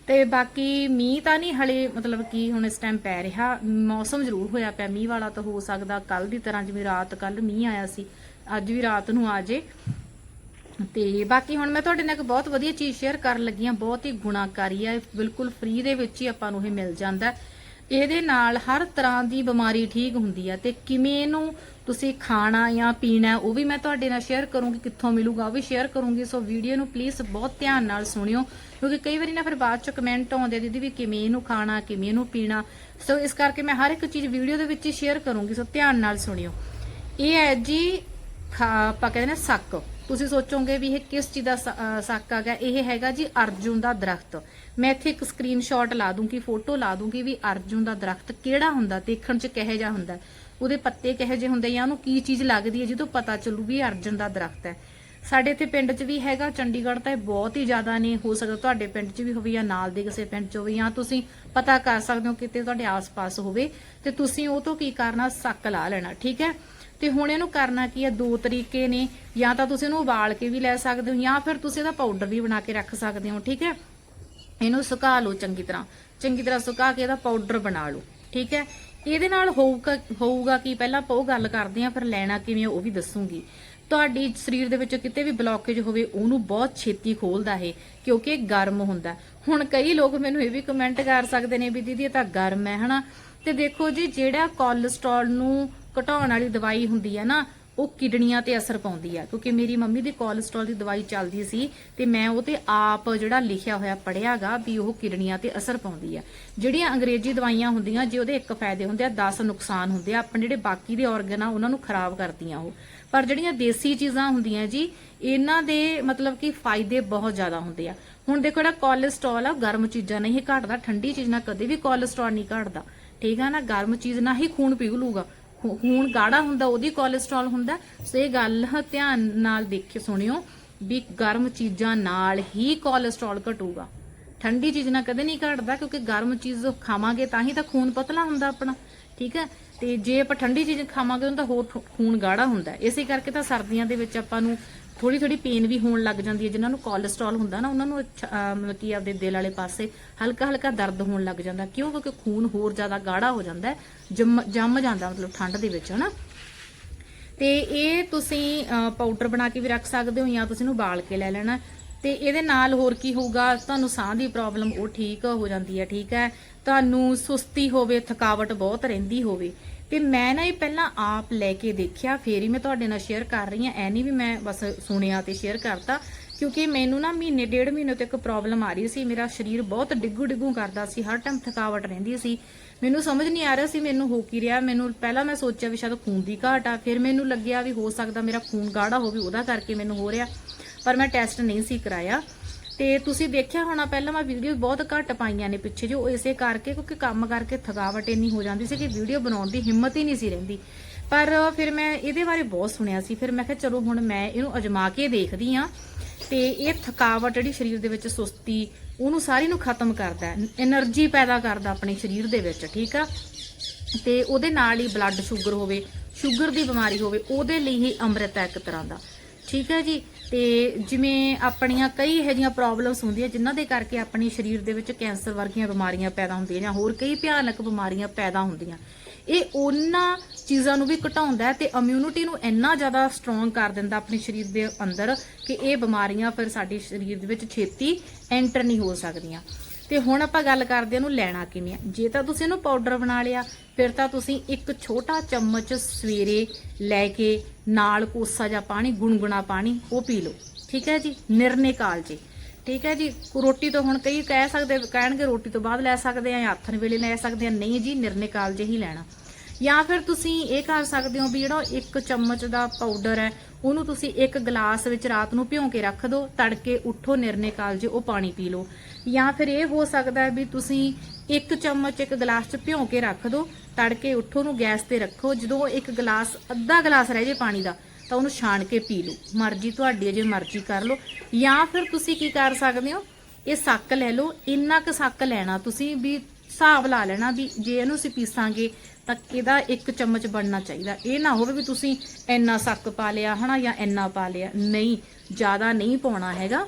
ਤੇ ਬਾਕੀ ਮੀਂਹ ਤਾਂ ਨਹੀਂ ਹਲੇ ਮਤਲਬ ਕਿ ਹੁਣ ਇਸ ਟਾਈਮ ਪੈ ਰਿਹਾ। ਮੌਸਮ ਜ਼ਰੂਰ ਹੋਇਆ ਪਿਆ। ਮੀਂਹ ਵਾਲਾ ਤਾਂ ਹੋ ਸਕਦਾ ਕੱਲ ਦੀ ਤਰ੍ਹਾਂ, ਜਿਵੇਂ ਰਾਤ ਕੱਲ ਮੀਂਹ ਆਇਆ ਸੀ, ਅੱਜ ਵੀ ਰਾਤ ਨੂੰ ਆ ਜੇ। ਤੇ ਬਾਕੀ ਹੁਣ ਮੈਂ ਤੁਹਾਡੇ ਨਾਲ ਇੱਕ ਬਹੁਤ ਵਧੀਆ ਚੀਜ਼ ਸ਼ੇਅਰ ਕਰਨ ਲੱਗੀ ਹਾਂ। ਬਹੁਤ ਹੀ ਗੁਣਾਕਾਰੀ ਆ। ਬਿਲਕੁਲ ਫ੍ਰੀ ਦੇ ਵਿੱਚ ਹੀ ਆਪਾਂ ਨੂੰ ਇਹ ਮਿਲ ਜਾਂਦਾ। ਇਹਦੇ ਨਾਲ ਹਰ ਤਰ੍ਹਾਂ ਦੀ ਬਿਮਾਰੀ ਠੀਕ ਹੁੰਦੀ ਹੈ ਤੇ ਕਿਵੇਂ ਇਹਨੂੰ ਤੁਸੀਂ ਖਾਣਾ ਜਾਂ ਪੀਣਾ, ਉਹ ਵੀ ਮੈਂ ਤੁਹਾਡੇ ਨਾਲ ਸ਼ੇਅਰ ਕਰੂੰਗੀ ਕਿੱਥੋਂ ਮਿਲੂਗਾ, ਉਹ ਵੀ ਸ਼ੇਅਰ ਕਰੂੰਗੀ। ਸੋ ਵੀਡੀਓ ਨੂੰ ਪਲੀਜ਼ ਬਹੁਤ ਧਿਆਨ ਨਾਲ ਸੁਣਿਓ, ਕਿਉਂਕਿ ਕਈ ਵਾਰੀ ਨਾ ਫਿਰ ਬਾਅਦ ਚ ਕਮੈਂਟ ਆਉਂਦੇ ਦੀਦੀ ਵੀ ਕਿਵੇਂ ਇਹਨੂੰ ਖਾਣਾ, ਕਿਵੇਂ ਇਹਨੂੰ ਪੀਣਾ। ਸੋ ਇਸ ਕਰਕੇ ਮੈਂ ਹਰ ਇੱਕ ਚੀਜ਼ ਵੀਡੀਓ ਦੇ ਵਿੱਚ ਸ਼ੇਅਰ ਕਰੂੰਗੀ, ਸੋ ਧਿਆਨ ਨਾਲ ਸੁਣਿਓ। ਇਹ ਹੈ ਜੀ ਆਪਾਂ ਕਹਿੰਦੇ ਨੇ ਸੱਕ। ਤੁਸੀਂ ਸੋਚੋਗੇ ਵੀ ਇਹ ਕਿਸ ਚੀਜ਼ ਦਾ ਸ- ਅਹ, ਸੱਕ ਹੈਗਾ? ਇਹ ਹੈਗਾ ਜੀ ਅਰਜੁਨ ਦਾ ਦਰਖਤ। ਮੈਂ ਇੱਥੇ ਇੱਕ ਸਕਰੀਨਸ਼ਾਟ ਲਾ ਦੂੰਗੀ ਫੋਟੋ ਲਾ ਦੂੰਗੀ ਵੀ ਅਰਜੁਨ ਦਾ ਦਰਖਤ ਕਿਹੜਾ ਹੁੰਦਾ, ਦੇਖਣ 'ਚ ਕਿਹੋ ਜਿਹਾ ਹੁੰਦਾ। ਉਹਦੇ ਪੱਤੇ ਕਿਹੋ ਜਿਹੇ ਹੁੰਦੇ ਜਾਂ ਉਹਨੂੰ ਕੀ ਚੀਜ਼ ਲੱਗਦੀ ਹੈ ਜਦੋਂ ਪਤਾ ਚੱਲੂ ਵੀ ਇਹ ਦਾ ਦਰਖਤ ਹੈ। ਸਾਡੇ ਇੱਥੇ ਪਿੰਡ 'ਚ ਵੀ ਹੈਗਾ, ਚੰਡੀਗੜ੍ਹ ਤਾਂ ਇਹ ਬਹੁਤ ਹੀ ਜ਼ਿਆਦਾ ਨੇ ਹੋ ਸਕਦਾ, ਤੁਹਾਡੇ ਪਿੰਡ 'ਚ ਵੀ ਹੋਵੇ ਜਾਂ ਨਾਲ ਦੇ ਕਿਸੇ ਪਿੰਡ 'ਚ ਹੋਵੇ, ਜਾਂ ਤੁਸੀਂ ਪਤਾ ਕਰ ਸਕਦੇ ਹੋ ਕਿਤੇ ਤੁਹਾਡੇ ਆਸ-ਪਾਸ ਹੋਵੇ, ਤੇ ਤੁਸੀਂ ਉਹ ਤੋਂ ਕੀ ਕਰਨਾ, ਸੱਕ ਲਾ ਲੈਣਾ, ਠੀਕ ਹੈ? ਤੇ ਹੁਣ ਇਹਨੂੰ ਕਰਨਾ ਕੀ ਹੈ, ਦੋ ਤਰੀਕੇ ਨੇ, ਜਾਂ ਤਾਂ ਤੁਸੀਂ ਇਹਨੂੰ ਉਬਾਲ ਕੇ ਵੀ ਲੈ ਸਕਦੇ ਹੋ, ਜਾਂ ਫਿਰ ਤੁਸੀਂ ਇਹਦਾ ਪਾਊਡਰ ਵੀ ਬਣਾ ਕੇ ਰੱਖ ਸਕਦੇ ਹੋ, ਠੀਕ ਹੈ? ਇਹਨੂੰ ਸੁਕਾ ਲਓ ਚੰਗੀ ਤਰ੍ਹਾਂ ਚੰਗੀ ਤਰ੍ਹਾਂ ਸੁਕਾ ਕੇ ਇਹਦਾ ਪਾਊਡਰ ਬਣਾ ਲਓ, ਠੀਕ ਹੈ? ਇਹਦੇ ਨਾਲ ਹੋਊਗਾ ਹੋਊਗਾ ਕੀ? ਪਹਿਲਾਂ ਆਪਾਂ ਉਹ ਗੱਲ ਕਰਦੇ ਆਂ ਫਿਰ ਲੈਣਾ ਕਿਵੇਂ ਉਹ ਵੀ ਦੱਸੂਗੀ। ਤੁਹਾਡੀ ਸਰੀਰ ਦੇ ਵਿੱਚ ਕਿਤੇ ਵੀ ਬਲੌਕੇਜ ਹੋਵੇ, ਉਹਨੂੰ ਬਹੁਤ ਛੇਤੀ ਖੋਲਦਾ ਹੈ ਕਿਉਂਕਿ ਗਰਮ ਹੁੰਦਾ। ਹੁਣ ਕਈ ਲੋਕ ਮੈਨੂੰ ਇਹ ਵੀ ਕਮੈਂਟ ਕਰ ਸਕਦੇ ਨੇ ਵੀ ਦੀਦੀ ਇਹ ਤਾਂ ਗਰਮ ਹੈ, ਹਨਾ? ਤੇ ਦੇਖੋ ਜੀ, ਜਿਹੜਾ ਕੋਲੇਸਟ੍ਰੋਲ ਨੂੰ ਘਟਾਉਣ ਵਾਲੀ ਦਵਾਈ ਹੁੰਦੀ ਹੈ ਨਾ ਉਹ ਕਿਡਨੀਆਂ ਤੇ ਅਸਰ ਪਾਉਂਦੀ ਆ। ਕਿਉਂਕਿ ਮੇਰੀ ਮੰਮੀ ਦੀ ਕੋਲੇਸਟ੍ਰੋਲ ਦੀ ਦਵਾਈ ਚੱਲਦੀ ਸੀ ਤੇ ਮੈਂ ਉਹ ਤੇ ਆਪ ਜਿਹੜਾ ਲਿਖਿਆ ਹੋਇਆ ਪੜਿਆਗਾ ਵੀ ਉਹ ਕਿਡਨੀਆਂ ਤੇ ਅਸਰ ਪਾਉਂਦੀ ਆ। ਜਿਹੜੀਆਂ ਅੰਗਰੇਜ਼ੀ ਦਵਾਈਆਂ ਹੁੰਦੀਆਂ, ਜੇ ਉਹਦੇ ਇੱਕ ਫਾਇਦੇ ਹੁੰਦੇ ਆ 10 ਨੁਕਸਾਨ ਹੁੰਦੇ ਆ। ਆਪਣੇ ਜਿਹੜੇ ਬਾਕੀ ਦੇ ਆਰਗਨ ਆ, ਉਹਨਾਂ ਨੂੰ ਖਰਾਬ ਕਰਦੀਆਂ ਉਹ। ਪਰ ਜਿਹੜੀਆਂ ਦੇਸੀ ਚੀਜ਼ਾਂ ਹੁੰਦੀਆਂ ਜੀ, ਇਹਨਾਂ ਦੇ ਮਤਲਬ ਕਿ ਫਾਇਦੇ ਬਹੁਤ ਜ਼ਿਆਦਾ ਹੁੰਦੇ ਆ। ਹੁਣ ਦੇਖੋ ਜਿਹੜਾ ਕੋਲੇਸਟ੍ਰੋਲ ਆ, ਉਹ ਗਰਮ ਚੀਜ਼ਾਂ ਨਹੀਂ ਘਟਦਾ, ਠੰਡੀ ਚੀਜ਼ ਨਾਲ ਕਦੇ ਵੀ ਕੋਲੇਸਟ੍ਰੋਲ ਨਹੀਂ ਘਟਦਾ। ਠੀਕ ਆ ਨਾ, ਗਰਮ ਚੀਜ਼ ਨਾਲ ਹੀ ਖੂਨ ਪਿਘਲੂਗਾ ਖੂ- ਗਾੜਾ ਹੁੰਦਾ, ਉਹਦੀ ਕੋਲੇਸਟ੍ਰੋਲ ਹੁੰਦਾ। ਸੋ ਇਹ ਗੱਲ ਧਿਆਨ ਨਾਲ ਦੇਖੇ ਸੁਣਿਓ ਵੀ ਗਰਮ ਚੀਜ਼ਾਂ ਨਾਲ ਹੀ ਕੋਲੇਸਟ੍ਰੋਲ ਘਟੂਗਾ। ਠੰਡੀ ਚੀਜ਼ ਨਾਲ ਕਦੇ ਨਹੀਂ ਘਟਦਾ, ਕਿਉਂਕਿ ਗਰਮ ਚੀਜ਼ ਖਾਵਾਂਗੇ ਤਾਂ ਹੀ ਤਾਂ ਖੂਨ ਪਤਲਾ ਹੁੰਦਾ ਆਪਣਾ, ਠੀਕ ਹੈ? ਤੇ ਜੇ ਆਪਾਂ ਠੰਡੀ ਚੀਜ਼ ਖਾਵਾਂਗੇ, ਉਹਨਾਂ ਤਾਂ ਹੋਰ ਖੂਨ ਗਾੜਾ ਹੁੰਦਾ। ਇਸੇ ਕਰਕੇ ਤਾਂ ਸਰਦੀਆਂ ਦੇ ਵਿੱਚ ਆਪਾਂ ਨੂੰ ਥੋੜੀ ਥੋੜੀ ਪੇਨ ਵੀ ਹੋਣ ਲੱਗ ਜਾਂਦੀ ਹੈ ਜਿਨ੍ਹਾਂ ਨੂੰ ਕੋਲੇਸਟ੍ਰੋਲ ਹੁੰਦਾ ਨਾ ਉਹਨਾਂ ਨੂੰ ਮਤਲਬ ਕਿ ਆਪਦੇ ਦਿਲ ਵਾਲੇ ਪਾਸੇ ਹਲਕਾ ਹਲਕਾ ਦਰਦ ਹੋਣ ਲੱਗ ਜਾਂਦਾ ਕਿਉਂ? ਕਿਉਂਕਿ ਖੂਨ ਹੋਰ ਜ਼ਿਆਦਾ ਗਾੜਾ ਹੋ ਜਾਂਦਾ ਜੰਮ ਜੰਮ ਜਾਂਦਾ ਮਤਲਬ ਠੰਡ ਦੇ ਵਿੱਚ ਹਨਾ? ਤੇ ਇਹ ਤੁਸੀਂ ਅਹ, ਪਾਊਡਰ ਬਣਾ ਕੇ ਵੀ ਰੱਖ ਸਕਦੇ ਹੋ ਜਾਂ ਤੁਸੀਂ ਇਹਨੂੰ ਉਬਾਲ ਕੇ ਲੈ ਲੈਣਾ। ਤੇ ਇਹਦੇ ਨਾਲ ਹੋਰ ਕੀ ਹੋਊਗਾ? ਤੁਹਾਨੂੰ ਸਾਹ ਦੀ ਪ੍ਰੋਬਲਮ ਉਹ ਠੀਕ ਹੋ ਜਾਂਦੀ ਹੈ ਠੀਕ ਹੈ? ਤੁਹਾਨੂੰ ਸੁਸਤੀ ਹੋਵੇ ਥਕਾਵਟ ਬਹੁਤ ਰਹਿੰਦੀ ਹੋਵੇ। ਤੇ ਮੈਂ ਨਾ ਇਹ ਪਹਿਲਾਂ ਆਪ ਲੈ ਕੇ ਦੇਖਿਆ, ਫੇਰ ਹੀ ਮੈਂ ਤੁਹਾਡੇ ਨਾਲ ਸ਼ੇਅਰ ਕਰ ਰਹੀ ਹਾਂ। ਐ ਨਹੀਂ ਵੀ ਮੈਂ ਬਸ ਸੁਣਿਆ ਤੇ ਸ਼ੇਅਰ ਕਰਤਾ, ਕਿਉਂਕਿ ਮੈਨੂੰ ਨਾ ਮਹੀਨੇ, ਡੇਢ ਮਹੀਨੇ ਤੋਂ ਇੱਕ ਪ੍ਰੋਬਲਮ ਆ ਰਹੀ ਸੀ। ਮੇਰਾ ਸਰੀਰ ਬਹੁਤ ਡਿੱਗੂ ਡਿੱਗੂ ਕਰਦਾ ਸੀ, ਹਰ ਟਾਈਮ ਥਕਾਵਟ ਰਹਿੰਦੀ ਸੀ। ਮੈਨੂੰ ਸਮਝ ਨਹੀਂ ਆ ਰਿਹਾ ਸੀ, ਮੈਨੂੰ ਹੋ ਕੀ ਰਿਹਾ। ਮੈਨੂੰ ਪਹਿਲਾਂ ਮੈਂ ਸੋਚਿਆ ਵੀ ਸ਼ਾਇਦ ਖੂਨ ਦੀ ਘਾਟ ਆ, ਫਿਰ ਮੈਨੂੰ ਲੱਗਿਆ ਵੀ ਹੋ ਸਕਦਾ ਮੇਰਾ ਖੂਨ ਗਾੜਾ ਹੋਵੇ, ਉਹਦਾ ਕਰਕੇ ਮੈਨੂੰ ਹੋ ਰਿਹਾ। ਪਰ ਮੈਂ ਟੈਸਟ ਨਹੀਂ ਸੀ ਕਰਾਇਆ। ਤੇ ਤੁਸੀਂ ਦੇਖਿਆ ਹੋਣਾ ਪਹਿਲਾਂ ਮੈਂ ਵੀਡੀਓ ਬਹੁਤ ਘੱਟ ਪਾਈਆਂ ਨੇ ਪਿੱਛੇ ਜੋ ਇਸੇ ਕਰਕੇ ਕਿਉਂਕਿ ਕੰਮ ਕਰਕੇ ਥਕਾਵਟ ਇੰਨੀ ਹੋ ਜਾਂਦੀ ਸੀ ਕਿ ਵੀਡੀਓ ਬਣਾਉਣ ਦੀ ਹਿੰਮਤ ਹੀ ਨਹੀਂ ਸੀ ਰਹਿੰਦੀ। ਪਰ ਫਿਰ ਮੈਂ ਇਹਦੇ ਬਾਰੇ ਬਹੁਤ ਸੁਣਿਆ ਸੀ। ਫਿਰ ਮੈਂ ਕਿਹਾ ਚਲੋ ਹੁਣ ਮੈਂ ਇਹਨੂੰ ਅਜਮਾ ਕੇ ਦੇਖਦੀ ਆ ਤੇ ਇਹ ਥਕਾਵਟ ਜਿਹੜੀ ਸਰੀਰ ਦੇ ਵਿੱਚ ਸੁਸਤੀ, ਉਹਨੂੰ ਸਾਰੀ ਨੂੰ ਖਤਮ ਕਰਦਾ ਹੈ। એનર્ਜੀ ਪੈਦਾ ਕਰਦਾ ਆਪਣੇ ਸਰੀਰ ਦੇ ਵਿੱਚ, ਠੀਕ ਆ? ਤੇ ਉਹਦੇ ਨਾਲ ਹੀ ਬਲੱਡ ਸ਼ੂਗਰ ਹੋਵੇ ਸ਼ੂਗਰ ਦੀ ਬਿਮਾਰੀ ਹੋਵੇ, ਉਹਦੇ ਲਈ ਹੀ ਅੰਮ੍ਰਿਤ ਹੈ ਇੱਕ ਤਰ੍ਹਾਂ ਦਾ। ਠੀਕ ਹੈ ਜੀ? ਤੇ ਜਿਵੇਂ ਆਪਣੀਆਂ ਕਈ ਇਹੋ ਜਿਹੀਆਂ ਪ੍ਰੋਬਲਮਸ ਹੁੰਦੀਆਂ ਜਿਨ੍ਹਾਂ ਦੇ ਕਰਕੇ ਆਪਣੇ ਸਰੀਰ ਦੇ ਵਿੱਚ ਕੈਂਸਰ ਵਰਗੀਆਂ ਬਿਮਾਰੀਆਂ ਪੈਦਾ ਹੁੰਦੀਆਂ ਜਾਂ ਹੋਰ ਕਈ ਭਿਆਨਕ ਬਿਮਾਰੀਆਂ ਪੈਦਾ ਹੁੰਦੀਆਂ। ਇਹ ਉਹਨਾਂ ਚੀਜ਼ਾਂ ਨੂੰ ਵੀ ਘਟਾਉਂਦਾ ਹੈ ਤੇ ਇਮਿਊਨਿਟੀ ਨੂੰ ਇੰਨਾ ਜ਼ਿਆਦਾ ਸਟਰੋਂਗ ਕਰ ਦਿੰਦਾ ਆਪਣੇ ਸਰੀਰ ਦੇ ਅੰਦਰ ਕਿ ਇਹ ਬਿਮਾਰੀਆਂ ਫਿਰ ਸਾਡੇ ਸਰੀਰ ਦੇ ਵਿੱਚ ਛੇਤੀ ਐਂਟਰ ਨਹੀਂ ਹੋ ਸਕਦੀਆਂ। ਤੇ ਹੁਣ ਆਪਾਂ ਗੱਲ ਕਰਦੇ ਹਾਂ ਇਹਨੂੰ ਲੈਣਾ ਕਿਵੇਂ ਆ। ਜੇ ਤਾਂ ਤੁਸੀਂ ਇਹਨੂੰ ਪਾਊਡਰ ਬਣਾ ਲਿਆ, ਫਿਰ ਤਾਂ ਤੁਸੀਂ ਇੱਕ ਛੋਟਾ ਚਮਚ ਸਵੇਰੇ ਲੈ ਕੇ ਨਾਲ ਕੋਸਾ ਜਾਂ ਪਾਣੀ, ਗੁਣਗੁਣਾ ਪਾਣੀ, ਉਹ ਪੀ ਲਓ। ਠੀਕ ਹੈ ਜੀ? ਨਿਰਨੇ ਕਾਲ ਜੀ ਠੀਕ ਹੈ ਜੀ? ਰੋਟੀ ਤੋਂ ਹੁਣ ਕਈ ਕਹਿ ਸਕਦੇ, ਕਹਿਣਗੇ ਰੋਟੀ ਤੋਂ ਬਾਅਦ ਲੈ ਸਕਦੇ ਆ ਜਾਂ ਆਥਣ ਵੇਲੇ ਲੈ ਸਕਦੇ ਆ। ਨਹੀਂ ਜੀ ਨਿਰਨੇ ਕਾਲ ਜੇ ਹੀ ਲੈਣਾ। ਜਾਂ ਫਿਰ ਤੁਸੀਂ ਇਹ ਕਰ ਸਕਦੇ ਹੋ ਵੀ ਜਿਹੜਾ ਇੱਕ ਚਮਚ ਦਾ ਪਾਊਡਰ ਹੈ ਉਹਨੂੰ ਤੁਸੀਂ ਇੱਕ ਗਲਾਸ ਵਿੱਚ ਰਾਤ ਨੂੰ ਭਿਉਂ ਕੇ ਰੱਖ ਦਿਓ ਤੜਕੇ ਉੱਠੋ ਨਿਰਨੇ ਕਾਲ ਜੇ ਉਹ ਪਾਣੀ ਪੀ ਲਓ। ਜਾਂ ਫਿਰ ਇਹ ਹੋ ਸਕਦਾ ਹੈ ਵੀ ਤੁਸੀਂ ਇੱਕ ਚਮਚ ਇੱਕ ਗਲਾਸ 'ਚ ਭਿਉਂ ਕੇ ਰੱਖ ਦਿਓ ਤੜਕੇ ਉੱਠੋ ਨੂੰ ਗੈਸ ਤੇ ਰੱਖੋ ਜਦੋਂ ਇੱਕ ਗਲਾਸ ਅੱਧਾ ਗਲਾਸ ਰਹਿ ਜੇ ਪਾਣੀ ਦਾ ਤਾਂ ਉਹਨੂੰ ਛਾਣ ਕੇ ਪੀ ਲਓ। ਮਰਜ਼ੀ ਤੁਹਾਡੀ ਹੈ, ਜੇ ਮਰਜ਼ੀ ਕਰ ਲਓ। ਜਾਂ ਫਿਰ ਤੁਸੀਂ ਕੀ ਕਰ ਸਕਦੇ ਹੋ ਇਹ ਸੱਕ ਲੈ ਲਓ ਇੰਨਾ ਕੁ ਸੱਕ ਲੈਣਾ ਤੁਸੀਂ ਵੀ ਹਿਸਾਬ ਲਾ ਲੈਣਾ ਵੀ ਜੇ ਇਹਨੂੰ ਅਸੀਂ ਪੀਸਾਂਗੇ ਤਾਂ ਇਹਦਾ ਇੱਕ ਚਮਚ ਬਣਨਾ ਚਾਹੀਦਾ। ਇਹ ਨਾ ਹੋਵੇ ਵੀ ਤੁਸੀਂ ਇੰਨਾ ਸੱਕ ਪਾ ਲਿਆ ਹਨਾ ਜਾਂ ਇੰਨਾ ਪਾ ਲਿਆ। ਨਹੀਂ, ਜ਼ਿਆਦਾ ਨਹੀਂ ਪਾਉਣਾ ਹੈਗਾ।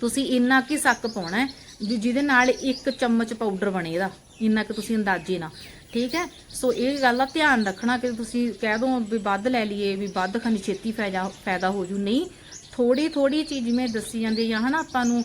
ਤੁਸੀਂ ਇੰਨਾ ਕੀ ਸੱਕ ਪਾਉਣਾ ਹੈ ਵੀ ਜਿਹਦੇ ਨਾਲ ਇੱਕ ਚਮਚ ਪਾਊਡਰ ਬਣੇ ਇਹਦਾ। ਇੰਨਾ ਕਿ ਤੁਸੀਂ ਅੰਦਾਜ਼ੇ ਨਾਲ। ਠੀਕ ਹੈ? ਸੋ ਇਹ ਗੱਲ ਦਾ ਧਿਆਨ ਰੱਖਣਾ ਕਿ ਤੁਸੀਂ ਕਹਿ ਦੋ ਵੀ ਵੱਧ ਲੈ ਲਈਏ, ਵੀ ਵੱਧ ਖਾਣੀ ਛੇਤੀ ਫਾਇਦਾ ਫਾਇਦਾ ਹੋ ਜੂ। ਨਹੀਂ ਥੋੜੀ ਥੋੜੀ ਚੀਜ਼ ਜਿਵੇਂ ਦੱਸੀ ਜਾਂਦੀ ਜਾਂ ਹਨਾ, ਆਪਾਂ ਨੂੰ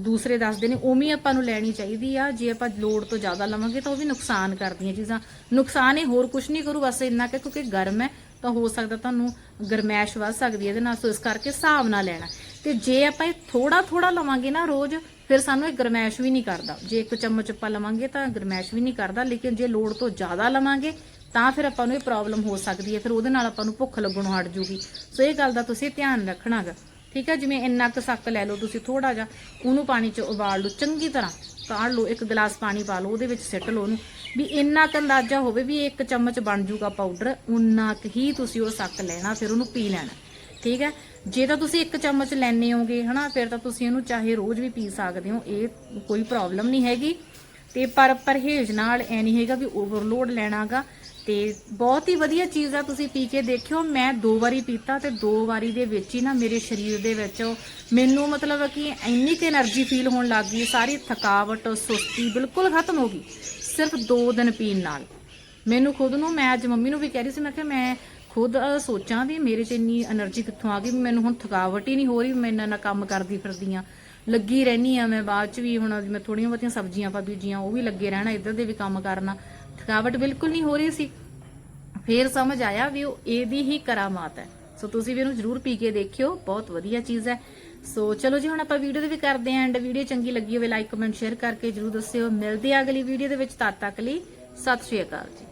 ਦੂਸਰੇ ਦੱਸਦੇ ਨੇ, ਉਵੇਂ ਆਪਾਂ ਨੂੰ ਲੈਣੀ ਚਾਹੀਦੀ ਆ। ਜੇ ਆਪਾਂ ਲੋੜ ਤੋਂ ਜ਼ਿਆਦਾ ਲਵਾਂਗੇ ਤਾਂ ਉਹ ਵੀ ਨੁਕਸਾਨ ਕਰਦੀਆਂ ਚੀਜ਼ਾਂ। ਨੁਕਸਾਨ ਹੀ ਹੋਰ ਕੁਝ ਨਹੀਂ ਕਰੂ, ਬਸ ਇੰਨਾ ਕਿ ਕਿਉਂਕਿ ਗਰਮ ਹੈ, ਤਾਂ ਹੋ ਸਕਦਾ ਤੁਹਾਨੂੰ ਗਰਮੈਸ਼ ਵੱਧ ਸਕਦੀ ਹੈ ਇਹਦੇ ਨਾਲ, ਸੋ ਇਸ ਕਰਕੇ ਹਿਸਾਬ ਨਾਲ ਲੈਣਾ। ਤੇ ਜੇ ਆਪਾਂ ਇਹ ਥੋੜਾ ਥੋੜਾ ਲਵਾਂਗੇ ਨਾ ਰੋਜ਼ ਫਿਰ ਸਾਨੂੰ ਇਹ ਗਰਮੈਸ਼ ਵੀ ਨਹੀਂ ਕਰਦਾ। ਜੇ ਇੱਕ ਚਮਚ ਆਪਾਂ ਲਵਾਂਗੇ ਤਾਂ ਗਰਮੈਸ਼ ਵੀ ਨਹੀਂ ਕਰਦਾ, ਲੇਕਿਨ ਜੇ ਲੋੜ ਤੋਂ ਜ਼ਿਆਦਾ ਲਵਾਂਗੇ ਤਾਂ ਫਿਰ ਆਪਾਂ ਨੂੰ ਇਹ ਪ੍ਰੋਬਲਮ ਹੋ ਸਕਦੀ ਹੈ, ਫਿਰ ਉਹਦੇ ਨਾਲ ਆਪਾਂ ਨੂੰ ਭੁੱਖ ਲੱਗਣੋਂ ਹਟ ਜੂਗੀ। ਸੋ ਇਹ ਗੱਲ ਦਾ ਤੁਸੀਂ ਧਿਆਨ ਰੱਖਣਾਗਾ। ਠੀਕ ਹੈ, ਜਿਵੇਂ ਇੰਨਾ ਕੁ ਸੱਕ ਲੈ ਲਓ ਤੁਸੀਂ ਥੋੜਾ ਜਿਹਾ, ਉਹਨੂੰ ਪਾਣੀ 'ਚ ਉਬਾਲ ਲਓ ਚੰਗੀ ਤਰ੍ਹਾਂ, ਕਾੜ ਲਓ, ਇੱਕ ਗਲਾਸ ਪਾਣੀ ਪਾ ਲਓ, ਉਹਦੇ ਵਿੱਚ ਸਿੱਟ ਲਓ ਉਹਨੂੰ। ਵੀ ਇੰਨਾ ਕੁ ਅੰਦਾਜ਼ਾ ਹੋਵੇ ਵੀ ਇੱਕ ਚਮਚ ਬਣ ਜੂਗਾ ਪਾਊਡਰ ਉਨਾ ਕੁ ਹੀ ਤੁਸੀਂ ਉਹ ਸੱਕ ਲੈਣਾ, ਫਿਰ ਉਹਨੂੰ ਪੀ ਲੈਣਾ। ਠੀਕ ਹੈ ਜੇ ਤਾਂ ਤੁਸੀਂ ਇੱਕ ਚਮਚ ਲੈਣੇ ਹੋਗੇ ਹਨਾ, ਫਿਰ ਤਾਂ ਤੁਸੀਂ ਇਹਨੂੰ ਚਾਹੇ ਰੋਜ਼ ਵੀ ਪੀ ਸਕਦੇ ਹੋ, ਇਹ ਕੋਈ ਪ੍ਰੋਬਲਮ ਨਹੀਂ ਹੈਗੀ। ਤੇ ਪਰ ਪਰਹੇਜ਼ ਨਾਲ ਐ ਨਹੀਂ ਹੈਗਾ ਵੀ ਓਵਰਲੋਡ ਲੈਣਾਗਾ। ਤੇ ਬਹੁਤ ਹੀ ਵਧੀਆ ਚੀਜ਼ ਆ ਤੁਸੀਂ ਪੀ ਕੇ ਦੇਖਿਓ, ਮੈਂ ਦੋ ਵਾਰੀ ਪੀਤਾ ਤੇ ਦੋ ਵਾਰੀ ਦੇ ਵਿੱਚ ਹੀ ਨਾ ਮੇਰੇ ਸਰੀਰ ਦੇ ਵਿੱਚ ਮੈਨੂੰ ਮਤਲਬ ਕਿ ਇੰਨੀ ਕਿ એનર્ਜੀ ਫੀਲ ਹੋਣ ਲੱਗ ਗਈ, ਸਾਰੀ ਥਕਾਵਟ, ਸੁਸਤੀ ਬਿਲਕੁਲ ਖਤਮ ਹੋ ਗਈ, ਸਿਰਫ ਦੋ ਦਿਨ ਪੀਣ ਨਾਲ। ਮੈਨੂੰ ਖੁਦ ਨੂੰ, ਮੈਂ ਅੱਜ ਮੰਮੀ ਨੂੰ ਵੀ ਕਹਿ ਰਹੀ ਸੀ, ਮੈਂ ਕਿ ਮੈਂ ਖੁਦ ਸੋਚਾਂ ਵੀ ਮੇਰੇ ਚ ਇੰਨੀ એનર્ਜੀ ਕਿੱਥੋਂ ਆ ਗਈ ਮੈਨੂੰ ਹੁਣ ਥਕਾਵਟ ਹੀ ਨਹੀਂ ਹੋ ਰਹੀ ਮੈਂ ਇੰਨਾ ਨਾ ਕੰਮ ਕਰਦੀ ਫਿਰਦੀ ਆ ਲੱਗੀ ਰਹਿਣੀ ਆ ਮੈਂ ਬਾਅਦ ਚ ਵੀ, ਹੁਣ ਮੈਂ ਥੋੜੀਆਂ ਬਹੁਤੀਆਂ ਸਬਜ਼ੀਆਂ ਪਾ ਬੀਜੀਆਂ ਉਹ ਵੀ ਲੱਗੇ ਰਹਿਣਾ, ਇੱਧਰ ਦੇ ਵੀ ਕੰਮ ਕਰਨਾ। ਥਕਾਵਟ ਬਿਲਕੁਲ ਨਹੀਂ ਹੋ ਰਹੀ ਸੀ। ਫੇਰ ਸਮਝ ਆਇਆ ਵੀ ਉਹ ਇਹਦੀ ਹੀ ਕਰਾਮਾਤ ਹੈ। ਸੋ ਤੁਸੀਂ ਵੀ ਇਹਨੂੰ ਜਰੂਰ ਪੀ ਕੇ ਦੇਖਿਓ, ਬਹੁਤ ਵਧੀਆ ਚੀਜ਼ ਹੈ। ਸੋ ਚਲੋ ਜੀ, ਹੁਣ ਆਪਾਂ ਵੀਡੀਓ ਦੇ ਵੀ ਕਰਦੇ ਆਂ ਐਂਡ ਵੀਡੀਓ ਚੰਗੀ ਲੱਗੀ ਹੋਵੇ ਲਾਈਕ ਕਮੈਂਟ ਸ਼ੇਅਰ ਕਰਕੇ ਜਰੂਰ ਦੱਸਿਓ। ਮਿਲਦੇ ਆ ਅਗਲੀ ਵੀਡੀਓ ਦੇ ਵਿੱਚ, ਤਦ ਤੱਕ ਲਈ ਸਤਿ ਸ਼੍ਰੀ ਅਕਾਲ ਜੀ।